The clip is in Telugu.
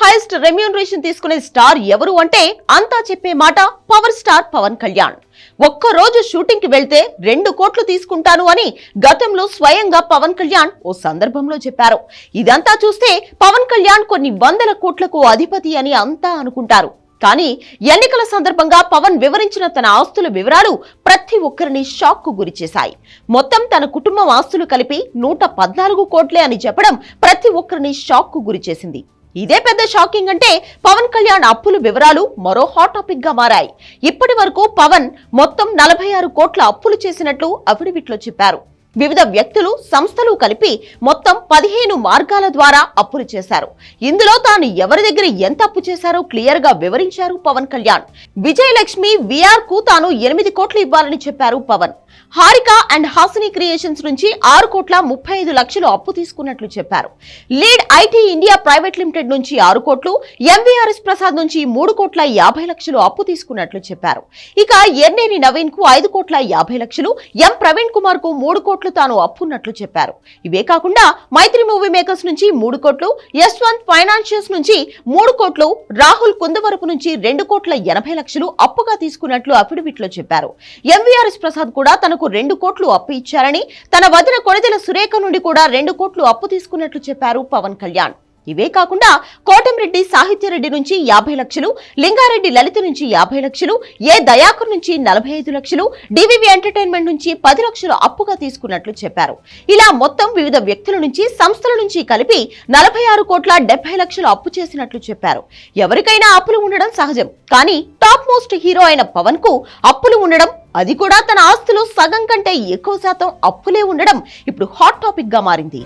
హైయెస్ట్ రెమ్యూనరేషన్ తీసుకునే స్టార్ ఎవరు అంటే అంతా చెప్పే మాట పవర్ స్టార్ పవన్ కళ్యాణ్. ఒక్క రోజు షూటింగ్కి వెళ్తే రెండు కోట్లు తీసుకుంటాను అని గతంలో స్వయంగా పవన్ కళ్యాణ్ ఓ సందర్భంలో చెప్పారు. ఇదంతా చూస్తే పవన్ కళ్యాణ్ కొన్ని వందల కోట్లకు అధిపతి అని అంతా అనుకుంటారు. కానీ ఎన్నికల సందర్భంగా పవన్ వివరించిన తన ఆస్తుల వివరాలు ప్రతి ఒక్కరిని షాక్కు గురిచేశాయి మొత్తం తన కుటుంబం ఆస్తులు కలిపి నూట పద్నాలుగు కోట్లే అని చెప్పడం ప్రతి ఒక్కరిని షాక్కు గురిచేసింది ఇదే పెద్ద షాకింగ్ అంటే పవన్ కళ్యాణ్ అప్పుల వివరాలు మరో హాట్ టాపిక్గా మారాయి. ఇప్పటి వరకు పవన్ మొత్తం నలభై ఆరు కోట్ల అప్పులు చేసినట్లు అఫిడవిట్లో చెప్పారు. వివిధ వ్యక్తులు సంస్థలు కలిపి మొత్తం పదిహేను మార్గాల ద్వారా అప్పులు చేశారు. ఇందులో తాను ఎవరి దగ్గర ఎంత అప్పు చేశారో క్లియర్గా వివరించారు పవన్ కళ్యాణ్. విజయలక్ష్మి విఆర్కు తాను ఎనిమిది కోట్లు ఇవ్వాలని చెప్పారు పవన్. హారిక అండ్ హాసిని క్రియేషన్స్ నుంచి ఆరు కోట్ల ముప్పై ఐదు లక్షలు అప్పు తీసుకున్నట్లు చెప్పారు. Lead IT India private limited నుంచి ఆరు కోట్లు ఎంవీఆర్ఎస్ ప్రసాద్ నుంచి మూడు కోట్ల యాభై లక్షలు అప్పు తీసుకున్నట్లు చెప్పారు. ఇక ఎర్నేని నవీన్కు ఐదు కోట్ల యాభై లక్షలు ఎం ప్రవీణ్ కుమార్కు మూడు కోట్లు తాను అప్పున్నట్లు చెప్పారు. ఇవే కాకుండా మైత్రి మూవీ మేకర్స్ నుంచి మూడు కోట్లు యశ్వంత్ ఫైనాన్షియల్స్ నుంచి మూడు కోట్లు రాహుల్ కుందవరపు నుంచి రెండు కోట్ల ఎనభై లక్షలు అప్పుగా తీసుకున్నట్లు అఫిడవిట్లో చెప్పారు. ఎంవీఆర్ఎస్ ప్రసాద్ కూడా తనకు రెండు కోట్లు అప్పు ఇచ్చారని తన వదిన కొడదెల సురేఖ నుండి కూడా రెండు కోట్లు అప్పు తీసుకున్నట్లు చెప్పారు పవన్ కళ్యాణ్. ఇవే కాకుండా కోటంరెడ్డి సాహిత్యరెడ్డి నుంచి యాభై లక్షలు లింగారెడ్డి లలిత నుంచి యాభై లక్షలు ఏ దయాకర్ నుంచి నలభై ఐదు లక్షలు డివివి ఎంటర్టైన్మెంట్ నుంచి పది లక్షలు అప్పుగా తీసుకున్నట్లు చెప్పారు. ఇలా మొత్తం వివిధ వ్యక్తుల నుంచి సంస్థల నుంచి కలిపి నలభై ఆరు కోట్ల డెబ్బై లక్షలు అప్పు చేసినట్లు చెప్పారు. ఎవరికైనా అప్పులు ఉండడం సహజం కానీ టాప్ మోస్ట్ హీరో అయిన పవన్కు అప్పులు ఉండడం అది కూడా తన ఆస్తులు సగం కంటే ఎక్కువ శాతం అప్పులే ఉండడం ఇప్పుడు హాట్ టాపిక్గా మారింది.